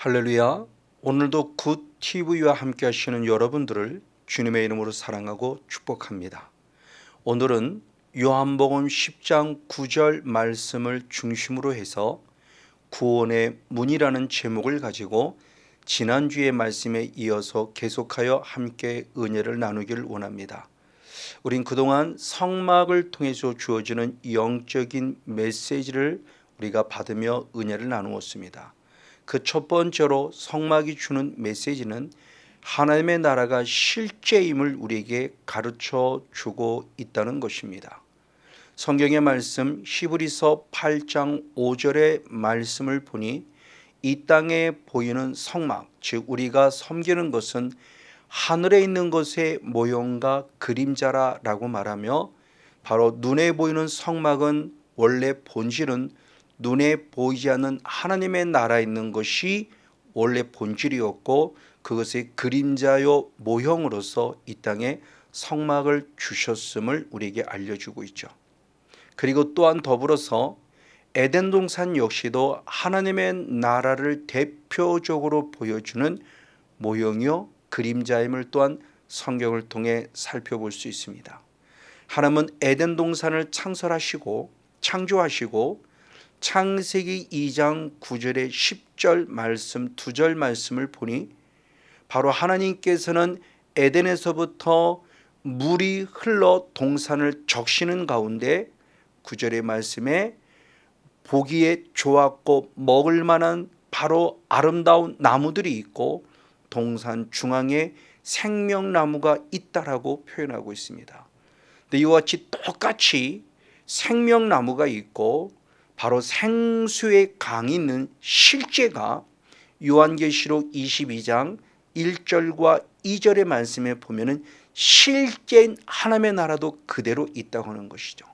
할렐루야. 오늘도 굿 TV와 함께 하시는 여러분들을 주님의 이름으로 사랑하고 축복합니다. 오늘은 요한복음 10장 9절 말씀을 중심으로 해서 구원의 문이라는 제목을 가지고 지난주의 말씀에 이어서 계속하여 함께 은혜를 나누기를 원합니다. 우린 그동안 성막을 통해서 주어지는 영적인 메시지를 우리가 받으며 은혜를 나누었습니다. 그 첫 번째로 성막이 주는 메시지는 하나님의 나라가 실제임을 우리에게 가르쳐 주고 있다는 것입니다. 성경의 말씀 히브리서 8장 5절의 말씀을 보니 이 땅에 보이는 성막 즉 우리가 섬기는 것은 하늘에 있는 것의 모형과 그림자라라고 말하며 바로 눈에 보이는 성막은 원래 본질은 눈에 보이지 않는 하나님의 나라에 있는 것이 원래 본질이었고 그것의 그림자요 모형으로서 이 땅에 성막을 주셨음을 우리에게 알려주고 있죠. 그리고 또한 더불어서 에덴 동산 역시도 하나님의 나라를 대표적으로 보여주는 모형이요 그림자임을 또한 성경을 통해 살펴볼 수 있습니다. 하나님은 에덴 동산을 창설하시고 창조하시고 창세기 2장 9절의 10절 말씀 2절 말씀을 보니 바로 하나님께서는 에덴에서부터 물이 흘러 동산을 적시는 가운데 9절의 말씀에 보기에 좋았고 먹을 만한 바로 아름다운 나무들이 있고 동산 중앙에 생명나무가 있다라고 표현하고 있습니다. 근데 이와 같이 똑같이 생명나무가 있고 바로 생수의 강이 있는 실제가 요한계시록 22장 1절과 2절의 말씀에 보면은 실제인 하나님의 나라도 그대로 있다고 하는 것이죠.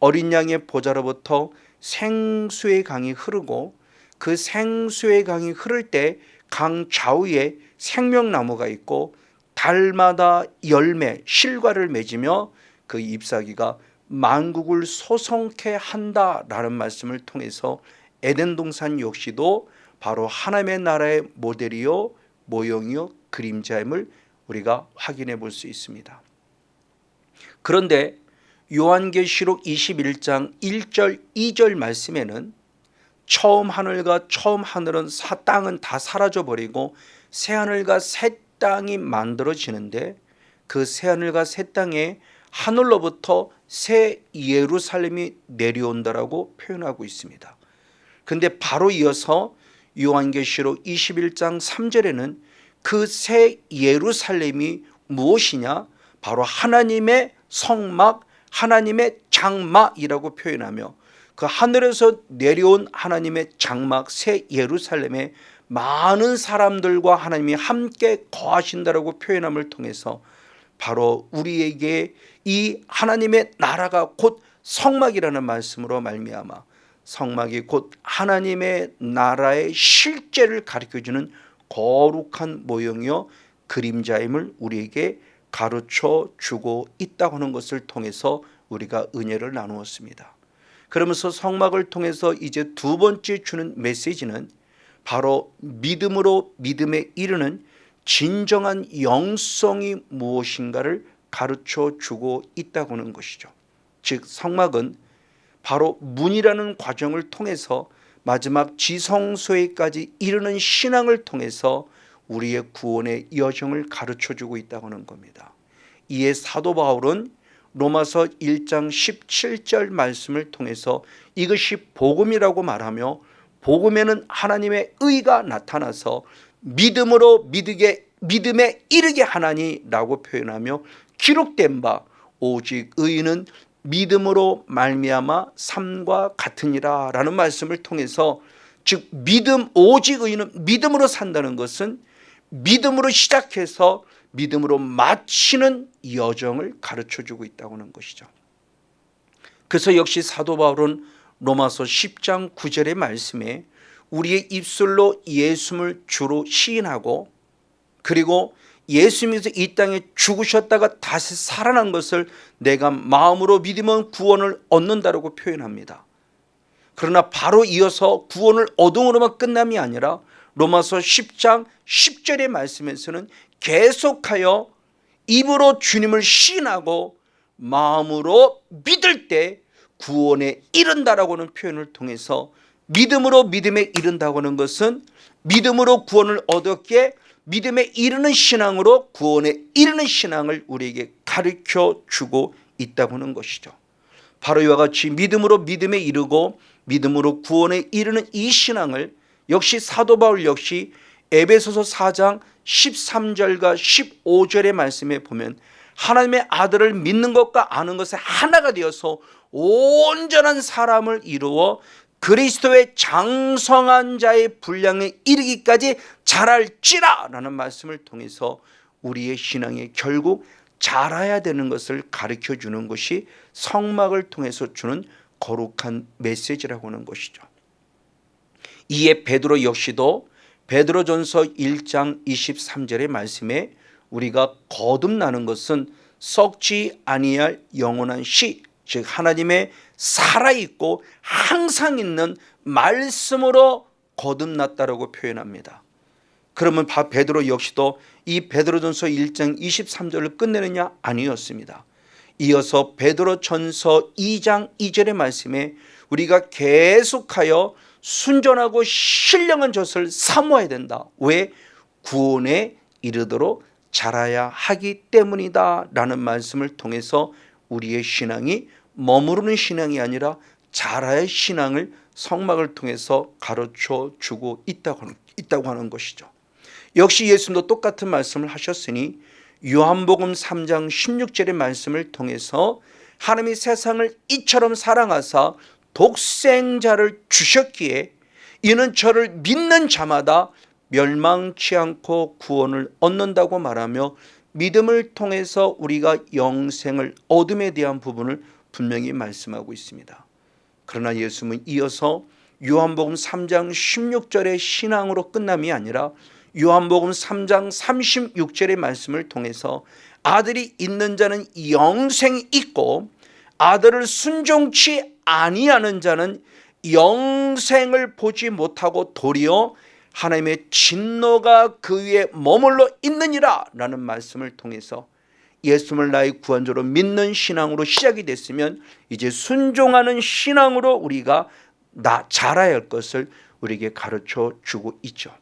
어린 양의 보좌로부터 생수의 강이 흐르고 그 생수의 강이 흐를 때 강 좌우에 생명나무가 있고 달마다 열매 실과를 맺으며 그 잎사귀가 만국을 소성케 한다라는 말씀을 통해서 에덴 동산 역시도 바로 하나님의 나라의 모델이요 모형이요 그림자임을 우리가 확인해 볼 수 있습니다. 그런데 요한계시록 21장 1절 2절 말씀에는 처음 하늘과 처음 하늘은 사 땅은 다 사라져 버리고 새 하늘과 새 땅이 만들어지는데 그 새 하늘과 새 땅에 하늘로부터 새 예루살렘이 내려온다라고 표현하고 있습니다. 근데 바로 이어서 요한계시록 21장 3절에는 그 새 예루살렘이 무엇이냐? 바로 하나님의 성막, 하나님의 장막이라고 표현하며 그 하늘에서 내려온 하나님의 장막 새 예루살렘에 많은 사람들과 하나님이 함께 거하신다라고 표현함을 통해서 바로 우리에게 이 하나님의 나라가 곧 성막이라는 말씀으로 말미암아 성막이 곧 하나님의 나라의 실제를 가르쳐 주는 거룩한 모형이요 그림자임을 우리에게 가르쳐 주고 있다고 하는 것을 통해서 우리가 은혜를 나누었습니다. 그러면서 성막을 통해서 이제 두 번째 주는 메시지는 바로 믿음으로 믿음에 이르는 진정한 영성이 무엇인가를 가르쳐 주고 있다고 하는 것이죠. 즉 성막은 바로 문이라는 과정을 통해서 마지막 지성소에까지 이르는 신앙을 통해서 우리의 구원의 여정을 가르쳐 주고 있다고 하는 겁니다. 이에 사도 바울은 로마서 1장 17절 말씀을 통해서 이것이 복음이라고 말하며 복음에는 하나님의 의가 나타나서 믿음으로 믿게 믿음에 이르게 하나니라고 표현하며 기록된 바 오직 의인은 믿음으로 말미암아 삶과 같으니라라는 말씀을 통해서 즉 믿음 오직 의인은 믿음으로 산다는 것은 믿음으로 시작해서 믿음으로 마치는 여정을 가르쳐 주고 있다고 하는 것이죠. 그래서 역시 사도 바울은 로마서 10장 9절의 말씀에 우리의 입술로 예수를 주로 시인하고 그리고 예수님께서 이 땅에 죽으셨다가 다시 살아난 것을 내가 마음으로 믿으면 구원을 얻는다라고 표현합니다. 그러나 바로 이어서 구원을 얻음으로만 끝남이 아니라 로마서 10장 10절의 말씀에서는 계속하여 입으로 주님을 시인하고 마음으로 믿을 때 구원에 이른다라고는 표현을 통해서 믿음으로 믿음에 이른다고 하는 것은 믿음으로 구원을 얻었기에 믿음에 이르는 신앙으로 구원에 이르는 신앙을 우리에게 가르쳐 주고 있다고 하는 것이죠. 바로 이와 같이 믿음으로 믿음에 이르고 믿음으로 구원에 이르는 이 신앙을 역시 사도 바울 역시 에베소서 4장 13절과 15절의 말씀에 보면 하나님의 아들을 믿는 것과 아는 것에 하나가 되어서 온전한 사람을 이루어 그리스도의 장성한 자의 분량에 이르기까지 자랄지라 라는 말씀을 통해서 우리의 신앙이 결국 자라야 되는 것을 가르쳐 주는 것이 성막을 통해서 주는 거룩한 메시지라고 하는 것이죠. 이에 베드로 역시도 베드로전서 1장 23절의 말씀에 우리가 거듭나는 것은 썩지 아니할 영원한 시, 즉 하나님의 살아 있고 항상 있는 말씀으로 거듭났다라고 표현합니다. 그러면 바- 베드로 역시도 이 베드로전서 1장 23절을 끝내느냐 아니었습니다. 이어서 베드로전서 2장 2절의 말씀에 우리가 계속하여 순전하고 신령한 젖을 사모해야 된다. 왜 구원에 이르도록 자라야 하기 때문이다라는 말씀을 통해서 우리의 신앙이 머무르는 신앙이 아니라 자라의 신앙을 성막을 통해서 가르쳐 주고 있다고 하는, 것이죠. 역시 예수님도 똑같은 말씀을 하셨으니 요한복음 3장 16절의 말씀을 통해서 하나님이 세상을 이처럼 사랑하사 독생자를 주셨기에 이는 저를 믿는 자마다 멸망치 않고 구원을 얻는다고 말하며 믿음을 통해서 우리가 영생을 얻음에 대한 부분을 분명히 말씀하고 있습니다. 그러나 예수님은 이어서 요한복음 3장 16절의 신앙으로 끝남이 아니라 요한복음 3장 36절의 말씀을 통해서 아들이 있는 자는 영생이 있고 아들을 순종치 아니하는 자는 영생을 보지 못하고 도리어 하나님의 진노가 그 위에 머물러 있느니라 라는 말씀을 통해서 예수를 나의 구원자로 믿는 신앙으로 시작이 됐으면 이제 순종하는 신앙으로 우리가 나 자라야 할 것을 우리에게 가르쳐 주고 있죠.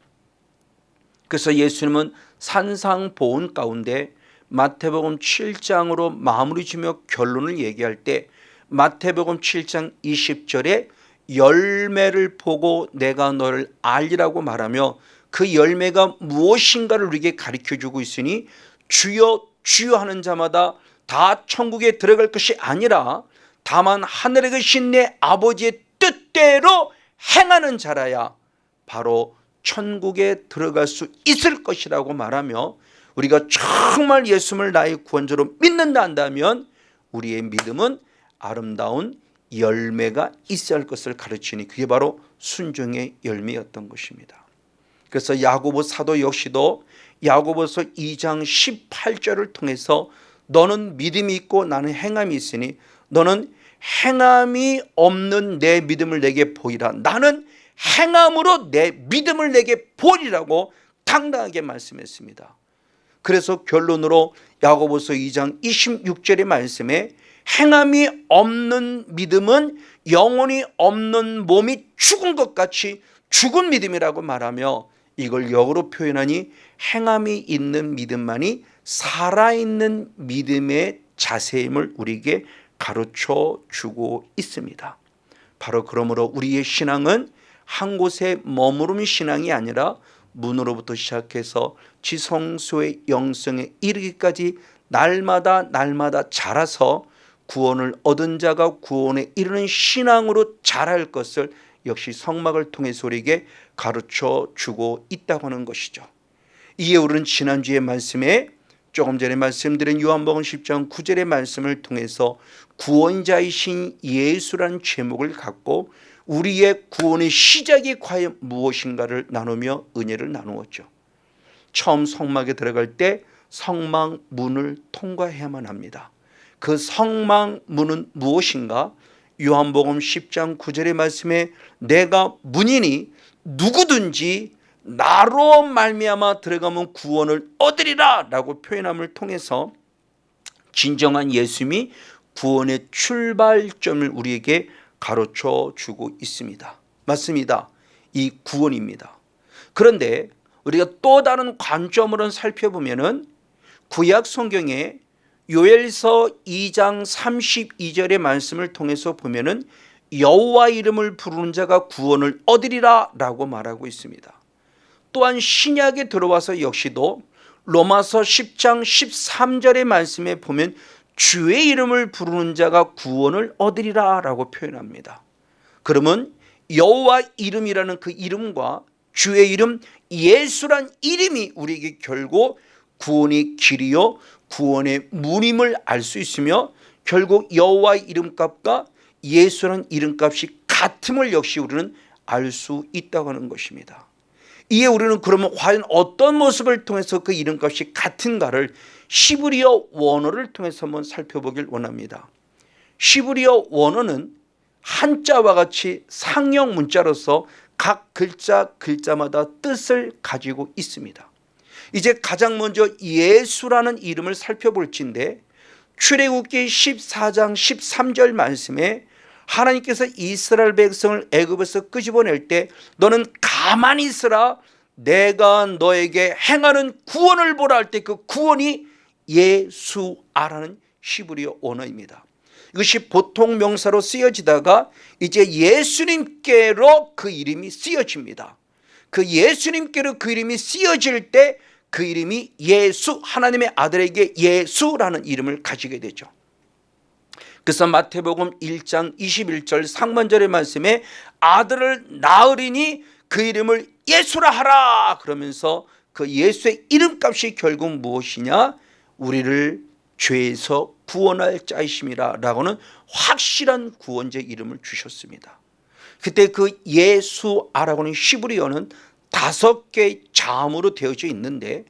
그래서 예수님은 산상보훈 가운데 마태복음 7장으로 마무리 지며 결론을 얘기할 때 마태복음 7장 20절에 열매를 보고 내가 너를 알리라고 말하며 그 열매가 무엇인가를 우리에게 가르쳐 주고 있으니 주여 주여 하는 자마다 다 천국에 들어갈 것이 아니라 다만 하늘에 계신 내 아버지의 뜻대로 행하는 자라야. 바로 천국에 들어갈 수 있을 것이라고 말하며 우리가 정말 예수를 나의 구원자로 믿는다 한다면 우리의 믿음은 아름다운 열매가 있어야 할 것을 가르치니 그게 바로 순종의 열매였던 것입니다. 그래서 야고보 사도 역시도 야고보서 2장 18절을 통해서 너는 믿음이 있고 나는 행함이 있으니 너는 행함이 없는 내 믿음을 내게 보이라. 나는 행함으로 내 믿음을 내게 보이라고 당당하게 말씀했습니다. 그래서 결론으로 야고보서 2장 26절의 말씀에 행함이 없는 믿음은 영혼이 없는 몸이 죽은 것 같이 죽은 믿음이라고 말하며 이걸 역으로 표현하니 행함이 있는 믿음만이 살아있는 믿음의 자세임을 우리에게 가르쳐 주고 있습니다. 바로 그러므로 우리의 신앙은 한 곳에 머무르는 신앙이 아니라 문으로부터 시작해서 지성소의 영성에 이르기까지 날마다 날마다 자라서 구원을 얻은 자가 구원에 이르는 신앙으로 자랄 것을 역시 성막을 통해서 우리에게 가르쳐 주고 있다고 하는 것이죠. 이에 우리는 지난주의 말씀에 조금 전에 말씀드린 요한복음 10장 9절의 말씀을 통해서 구원자이신 예수란 제목을 갖고 우리의 구원의 시작이 과연 무엇인가를 나누며 은혜를 나누었죠. 처음 성막에 들어갈 때 성막 문을 통과해야만 합니다. 그 성막 문은 무엇인가? 요한복음 10장 9절의 말씀에 내가 문이니 누구든지 나로 말미암아 들어가면 구원을 얻으리라라고 표현함을 통해서 진정한 예수님이 구원의 출발점을 우리에게 가르쳐 주고 있습니다. 맞습니다. 이 구원입니다. 그런데 우리가 또 다른 관점으로 살펴보면은 구약 성경에 요엘서 2장 32절의 말씀을 통해서 보면은 여호와 이름을 부르는 자가 구원을 얻으리라라고 말하고 있습니다. 또한 신약에 들어와서 역시도 로마서 10장 13절의 말씀에 보면 주의 이름을 부르는 자가 구원을 얻으리라라고 표현합니다. 그러면 여호와 이름이라는 그 이름과 주의 이름 예수란 이름이 우리에게 결국 구원의 길이요 구원의 문임을 알 수 있으며 결국 여호와 이름값과 예수란 이름값이 같음을 역시 우리는 알 수 있다고 하는 것입니다. 이에 우리는 그러면 과연 어떤 모습을 통해서 그 이름값이 같은가를 시브리어 원어를 통해서 한번 살펴보길 원합니다. 시브리어 원어는 한자와 같이 상형 문자로서 각 글자 글자마다 뜻을 가지고 있습니다. 이제 가장 먼저 예수라는 이름을 살펴볼진데 출애굽기 14장 13절 말씀에 하나님께서 이스라엘 백성을 애굽에서 끄집어낼 때 너는 가만히 있으라 내가 너에게 행하는 구원을 보라 할 때 그 구원이 예수아라는 시브리어 언어입니다. 이것이 보통 명사로 쓰여지다가 이제 예수님께로 그 이름이 쓰여집니다. 그 예수님께로 그 이름이 쓰여질 때 그 이름이 예수 하나님의 아들에게 예수라는 이름을 가지게 되죠. 그래서 마태복음 1장 21절 상반절의 말씀에 아들을 낳으리니 그 이름을 예수라 하라 그러면서 그 예수의 이름값이 결국 무엇이냐 우리를 죄에서 구원할 자이심이라 라고는 확실한 구원자 이름을 주셨습니다. 그때 그 예수아라고는 시브리어는 다섯 개의 자음으로 되어져 있는데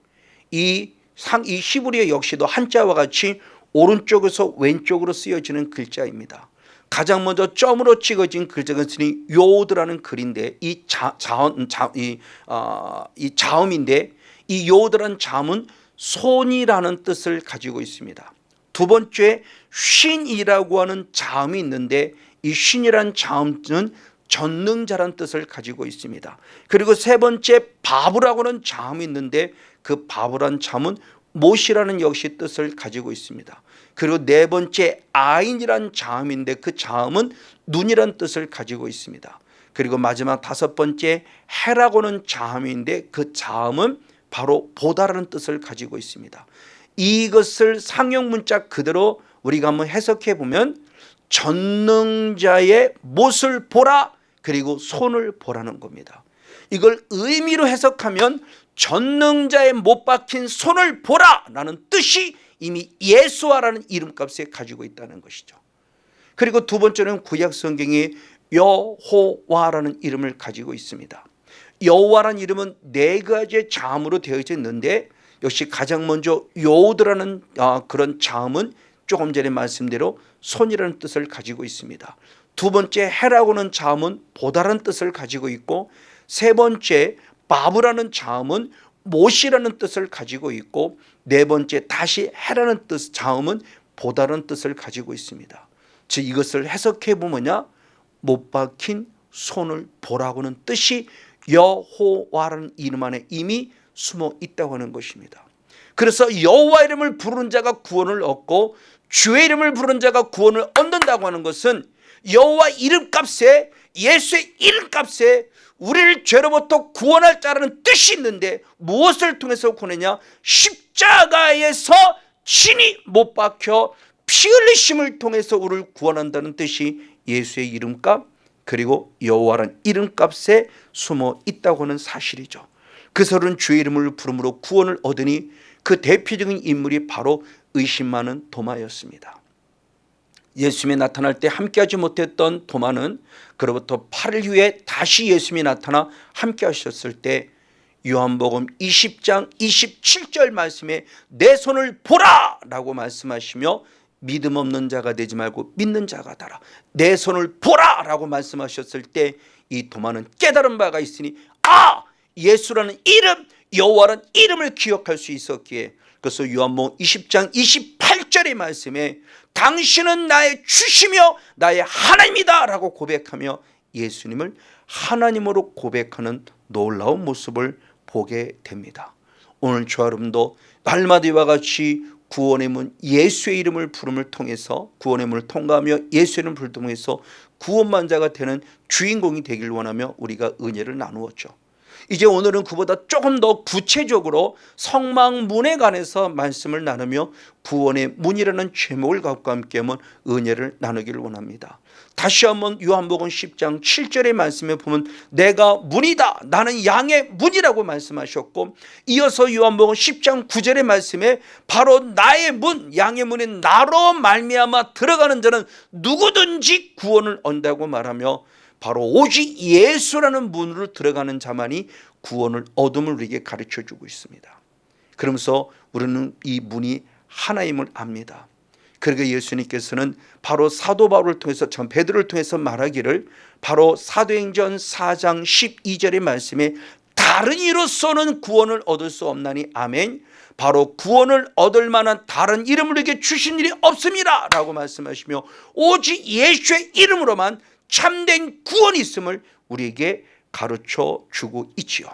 이 상, 이 시브리어 역시도 한자와 같이 오른쪽에서 왼쪽으로 쓰여지는 글자입니다. 가장 먼저 점으로 찍어진 글자가 있으니 요드라는 글인데 이 자, 자음, 자, 이, 어, 이 자음인데 이 요드라는 자음은 손이라는 뜻을 가지고 있습니다. 두 번째 쉰이라고 하는 자음이 있는데 이 쉰이라는 자음은 전능자란 뜻을 가지고 있습니다. 그리고 세 번째 바브라고는 자음이 있는데 그 바브란 자음은 못이라는 역시 뜻을 가지고 있습니다. 그리고 네 번째 아인이란 자음인데 그 자음은 눈이란 뜻을 가지고 있습니다. 그리고 마지막 다섯 번째 해라고는 자음인데 그 자음은 바로 보다라는 뜻을 가지고 있습니다. 이것을 상용 문자 그대로 우리가 한번 해석해 보면 전능자의 못을 보라 그리고 손을 보라는 겁니다. 이걸 의미로 해석하면 전능자의 못 박힌 손을 보라라는 뜻이 이미 예수아라는 이름값에 가지고 있다는 것이죠. 그리고 두 번째는 구약 성경이 여호와라는 이름을 가지고 있습니다. 여호와라는 이름은 네 가지의 자음으로 되어져 있는데 역시 가장 먼저 요드라는 그런 자음은 조금 전에 말씀대로 손이라는 뜻을 가지고 있습니다. 두 번째 해라고는 자음은 보다라는 뜻을 가지고 있고 세 번째 바브라는 자음은 못이라는 뜻을 가지고 있고 네 번째 다시 해라는 뜻 자음은 보다라는 뜻을 가지고 있습니다. 즉 이것을 해석해 보면요 못 박힌 손을 보라고는 뜻이 여호와라는 이름 안에 이미 숨어 있다고 하는 것입니다. 그래서 여호와 이름을 부르는 자가 구원을 얻고 주의 이름을 부르는 자가 구원을 얻는다고 하는 것은 여호와 이름값에 예수의 이름값에 우리를 죄로부터 구원할 자라는 뜻이 있는데 무엇을 통해서 구원했냐? 십자가에서 친히 못 박혀 피 흘리심을 통해서 우리를 구원한다는 뜻이 예수의 이름값 그리고 여호와란 이름값에 숨어 있다고 하는 사실이죠. 그 서른 주의 이름을 부름으로 구원을 얻으니 그 대표적인 인물이 바로 의심 많은 도마였습니다. 예수님이 나타날 때 함께하지 못했던 도마는 그로부터 8일 후에 다시 예수님이 나타나 함께하셨을 때 요한복음 20장 27절 말씀에 내 손을 보라 라고 말씀하시며 믿음 없는 자가 되지 말고 믿는 자가 되라. 내 손을 보라 라고 말씀하셨을 때 이 도마는 깨달은 바가 있으니 아 예수라는 이름, 여호와라는 이름을 기억할 수 있었기에 그래서 요한복음 20장 28절의 말씀에 당신은 나의 주시며 나의 하나님이다 라고 고백하며 예수님을 하나님으로 고백하는 놀라운 모습을 보게 됩니다. 오늘 저 여러분도 날마다 이와 같이 구원의 문 예수의 이름을 부름을 통해서 구원의 문을 통과하며 예수의 이름을 통해서 구원만자가 되는 주인공이 되길 원하며 우리가 은혜를 나누었죠. 이제 오늘은 그보다 조금 더 구체적으로 성망문에 관해서 말씀을 나누며 구원의 문이라는 제목을 갖고 함께 한번 은혜를 나누기를 원합니다. 다시 한번 요한복음 10장 7절의 말씀에 보면 내가 문이다 나는 양의 문이라고 말씀하셨고 이어서 요한복음 10장 9절의 말씀에 바로 나의 문 양의 문에 나로 말미암아 들어가는 자는 누구든지 구원을 얻는다고 말하며 바로 오직 예수라는 문으로 들어가는 자만이 구원을 얻음을 우리에게 가르쳐 주고 있습니다. 그러면서 우리는 이 문이 하나임을 압니다. 그러게 예수님께서는 바로 사도 바울을 통해서 전 베드로를 통해서 말하기를 바로 사도행전 4장 12절의 말씀에 다른 이로서는 구원을 얻을 수 없나니 아멘. 바로 구원을 얻을 만한 다른 이름을 우리에게 주신 일이 없습니다라고 말씀하시며 오직 예수의 이름으로만 참된 구원이 있음을 우리에게 가르쳐 주고 있지요.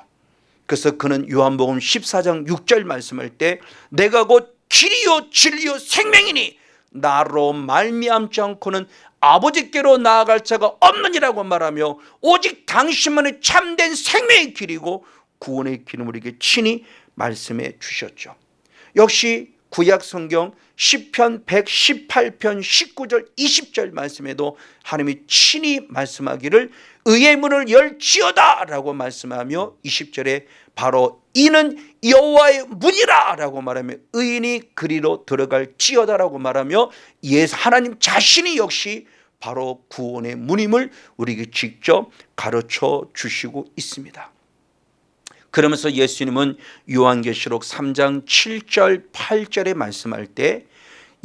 그래서 그는 요한복음 14장 6절 말씀할 때 내가 곧 길이요 진리요 생명이니 나로 말미암지 않고는 아버지께로 나아갈 자가 없느니라고 말하며 오직 당신만의 참된 생명의 길이고 구원의 길을 우리에게 친히 말씀해 주셨죠. 역시 구약 성경 10편 118편 19절 20절 말씀에도 하나님이 친히 말씀하기를 의의 문을 열지어다 라고 말씀하며 20절에 바로 이는 여호와의 문이라 라고 말하며 의인이 그리로 들어갈 지어다 라고 말하며 예수 하나님 자신이 역시 바로 구원의 문임을 우리에게 직접 가르쳐 주시고 있습니다. 그러면서 예수님은 요한계시록 3장 7절 8절에 말씀할 때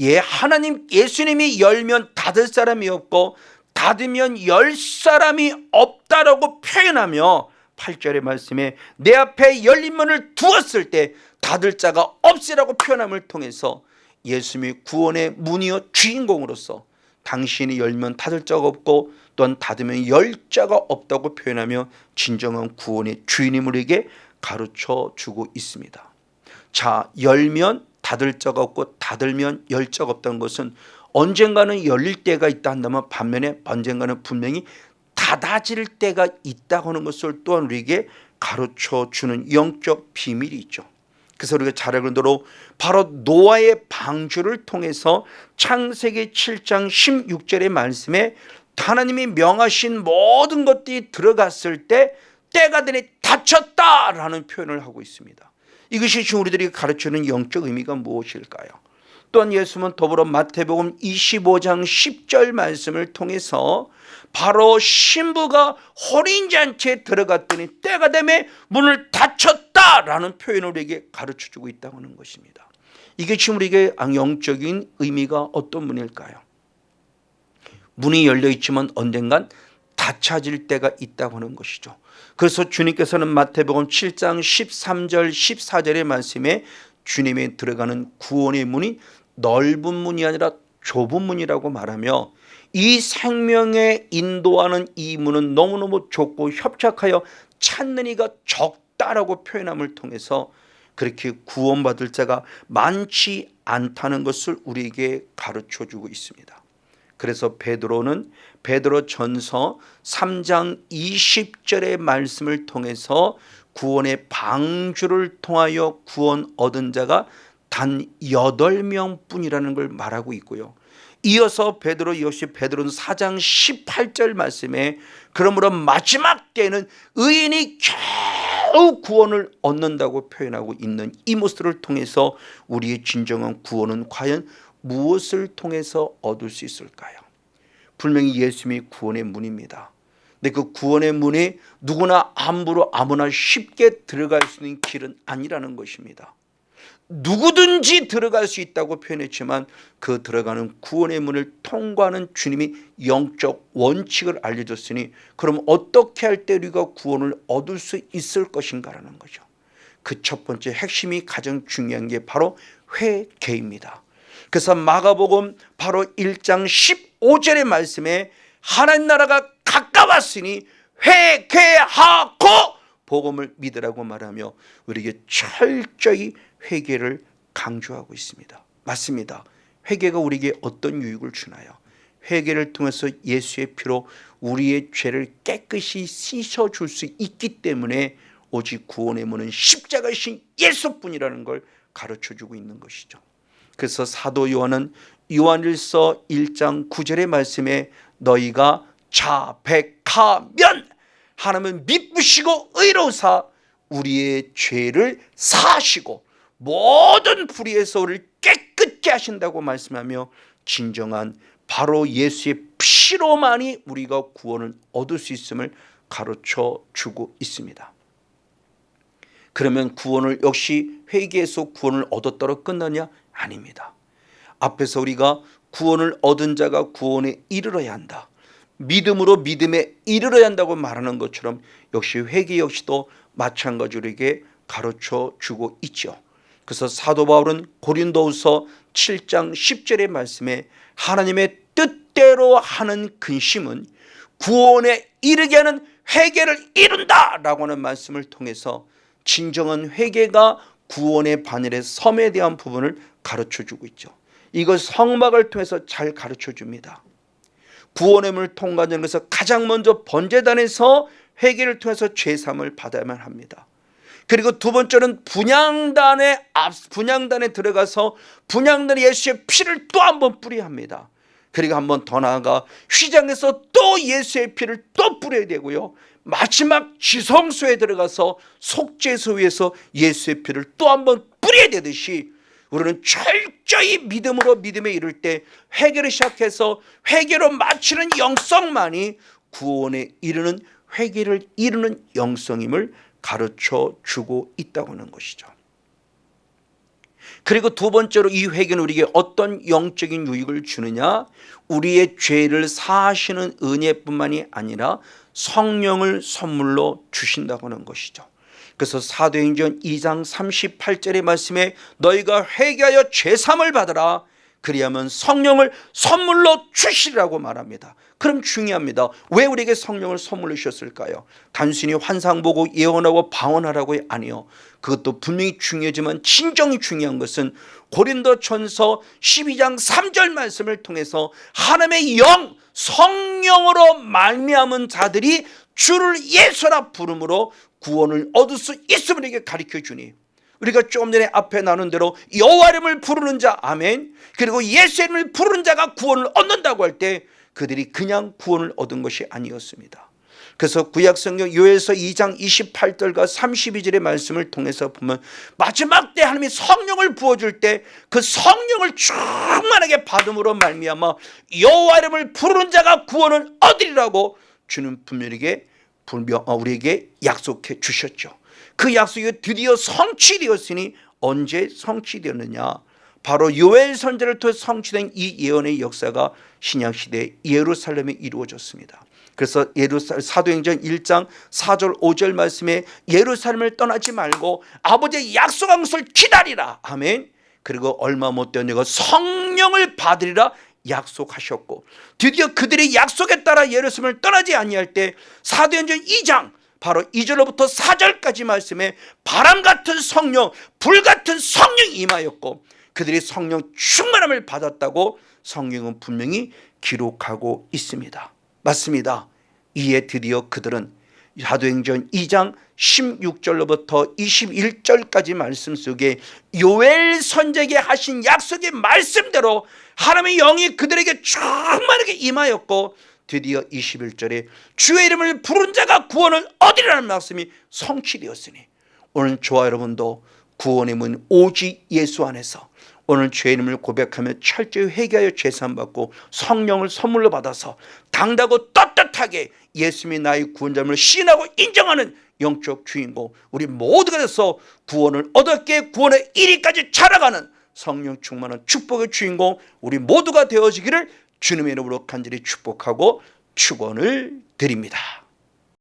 예, 하나님 예수님이 열면 닫을 사람이 없고 닫으면 열 사람이 없다라고 표현하며 8절의 말씀에 내 앞에 열린 문을 두었을 때 닫을 자가 없으라고 표현함을 통해서 예수님이 구원의 문이요 주인공으로서 당신이 열면 닫을 자가 없고 또한 닫으면 열 자가 없다고 표현하며 진정한 구원의 주인임을 우리에게 가르쳐 주고 있습니다. 자, 열면 닫을 자가 없고 닫으면 열 자가 없다는 것은 언젠가는 열릴 때가 있다 한다면 반면에 언젠가는 분명히 닫아질 때가 있다고 하는 것을 또한 우리에게 가르쳐 주는 영적 비밀이 있죠. 그래서 우리가 잘 알고 대로 바로 노아의 방주를 통해서 창세기 7장 16절의 말씀에 하나님이 명하신 모든 것들이 들어갔을 때 때가 되니 닫혔다라는 표현을 하고 있습니다. 이것이 지금 우리들이 가르치는 영적 의미가 무엇일까요? 또한 예수님은 더불어 마태복음 25장 10절 말씀을 통해서 바로 신부가 혼인잔치에 들어갔더니 때가 되매 문을 닫혔다라는 표현을 우리에게 가르쳐주고 있다고 하는 것입니다. 이게 지금 우리에게 영적인 의미가 어떤 문일까요? 문이 열려 있지만 언젠간 닫혀질 때가 있다고 하는 것이죠. 그래서 주님께서는 마태복음 7장 13절 14절의 말씀에 주님의 들어가는 구원의 문이 넓은 문이 아니라 좁은 문이라고 말하며 이 생명에 인도하는 이 문은 너무너무 좁고 협착하여 찾는 이가 적다라고 표현함을 통해서 그렇게 구원받을 자가 많지 않다는 것을 우리에게 가르쳐 주고 있습니다. 그래서 베드로는 베드로 전서 3장 20절의 말씀을 통해서 구원의 방주를 통하여 구원 얻은 자가 단 8명 뿐이라는 걸 말하고 있고요. 이어서 베드로 역시 베드로는 4장 18절 말씀에 그러므로 마지막 때는 의인이 겨우 구원을 얻는다고 표현하고 있는 이 모습을 통해서 우리의 진정한 구원은 과연 무엇을 통해서 얻을 수 있을까요? 분명히 예수님이 구원의 문입니다. 근데 그 구원의 문이 누구나 함부로 아무나 쉽게 들어갈 수 있는 길은 아니라는 것입니다. 누구든지 들어갈 수 있다고 표현했지만 그 들어가는 구원의 문을 통과하는 주님이 영적 원칙을 알려줬으니 그럼 어떻게 할 때 우리가 구원을 얻을 수 있을 것인가라는 거죠. 그 첫 번째 핵심이 가장 중요한 게 바로 회개입니다. 그래서 마가복음 바로 1장 15절의 말씀에 하나님 나라가 가까웠으니 회개하고 복음을 믿으라고 말하며 우리에게 철저히 회개를 강조하고 있습니다. 맞습니다. 회개가 우리에게 어떤 유익을 주나요? 회개를 통해서 예수의 피로 우리의 죄를 깨끗이 씻어 줄 수 있기 때문에 오직 구원의 문은 십자가이신 예수뿐이라는 걸 가르쳐 주고 있는 것이죠. 그래서 사도 요한은 요한일서 1장 9절의 말씀에 너희가 자백하면 하나님은 미쁘시고 의로사 우리의 죄를 사하시고 모든 불의에서 우리를 깨끗게 하신다고 말씀하며 진정한 바로 예수의 피로만이 우리가 구원을 얻을 수 있음을 가르쳐 주고 있습니다. 그러면 구원을 역시 회개에서 구원을 얻었다로 끝나냐? 아닙니다. 앞에서 우리가 구원을 얻은 자가 구원에 이르러야 한다. 믿음으로 믿음에 이르러야 한다고 말하는 것처럼 역시 회개 역시도 마찬가지로 이게 가르쳐 주고 있죠. 그래서 사도 바울은 고린도후서 7장 10절의 말씀에 하나님의 뜻대로 하는 근심은 구원에 이르게 하는 회개를 이룬다라고 하는 말씀을 통해서 진정한 회개가 구원의 바늘의 섬에 대한 부분을 가르쳐 주고 있죠. 이걸 성막을 통해서 잘 가르쳐 줍니다. 구원의 문을 통과하는 것에서 가장 먼저 번제단에서 회개를 통해서 죄삼을 받아야만 합니다. 그리고 두 번째는 분양단에 앞 분양단에 들어가서 분양단에 예수의 피를 또 한 번 뿌려야 합니다. 그리고 한 번 더 나아가 휘장에서 또 예수의 피를 또 뿌려야 되고요. 마지막 지성소에 들어가서 속죄소 위에서 예수의 피를 또 한 번 뿌려야 되듯이 우리는 철저히 믿음으로 믿음에 이를 때 회개를 시작해서 회개로 마치는 영성만이 구원에 이르는 회개를 이루는 영성임을 가르쳐 주고 있다고 하는 것이죠. 그리고 두 번째로 이 회개는 우리에게 어떤 영적인 유익을 주느냐? 우리의 죄를 사하시는 은혜뿐만이 아니라 성령을 선물로 주신다고 하는 것이죠. 그래서 사도행전 2장 38절의 말씀에 너희가 회개하여 죄삼을 받으라 그리하면 성령을 선물로 주시라고 말합니다. 그럼 중요합니다. 왜 우리에게 성령을 선물로 주셨을까요? 단순히 환상 보고 예언하고 방언하라고 아니요. 그것도 분명히 중요하지만 진정이 중요한 것은 고린도전서 12장 3절 말씀을 통해서 하나님의 영 성령으로 말미암은 자들이 주를 예수라 부름으로 구원을 얻을 수 있음을 이게 가르쳐 주니 우리가 조금 전에 앞에 나눈 대로 여호와 이름을 부르는 자 아멘 그리고 예수 이름을 부르는 자가 구원을 얻는다고 할 때 그들이 그냥 구원을 얻은 것이 아니었습니다. 그래서 구약성경 요엘서 2장 28절과 32절의 말씀을 통해서 보면 마지막 때 하나님이 성령을 부어줄 때 그 성령을 충만하게 받음으로 말미암아 여호와 이름을 부르는 자가 구원을 얻으리라고 주는 분명하게 분명 어, 우리에게 약속해 주셨죠. 그 약속이 드디어 성취되었으니 언제 성취되었느냐? 바로 요엘 선제를 통해 성취된 이 예언의 역사가 신약 시대 예루살렘에 이루어졌습니다. 그래서 예루살 사도행전 1장 4절 5절 말씀에 예루살렘을 떠나지 말고 아버지의 약속한 것을 기다리라. 아멘. 그리고 얼마 못 되었냐고 성령을 받으리라 약속하셨고 드디어 그들의 약속에 따라 예루살렘을 떠나지 아니할 때 사도행전 2장 바로 2절로부터 4절까지 말씀에 바람 같은 성령, 불 같은 성령이 임하였고 그들이 성령 충만함을 받았다고 성경은 분명히 기록하고 있습니다. 맞습니다. 이에 드디어 그들은 사도행전 2장 16절로부터 21절까지 말씀 속에 요엘 선제에게 하신 약속의 말씀대로 하나님의 영이 그들에게 충만하게 임하였고 드디어 21절에 주의 이름을 부른 자가 구원을 얻으리라는 말씀이 성취되었으니 오늘 저와 여러분도 구원의 문 오직 예수 안에서 오늘 죄 이름을 고백하며 철저히 회개하여 죄산 받고 성령을 선물로 받아서 당다고 떳떳한 뚜렷하게 예수님이 나의 구원자임을 시인하고 인정하는 영적 주인공 우리 모두가 돼서 구원을 얻었기에 구원의 1위까지 자라가는 성령 충만한 축복의 주인공 우리 모두가 되어지기를 주님의 이름으로 간절히 축복하고 축원을 드립니다.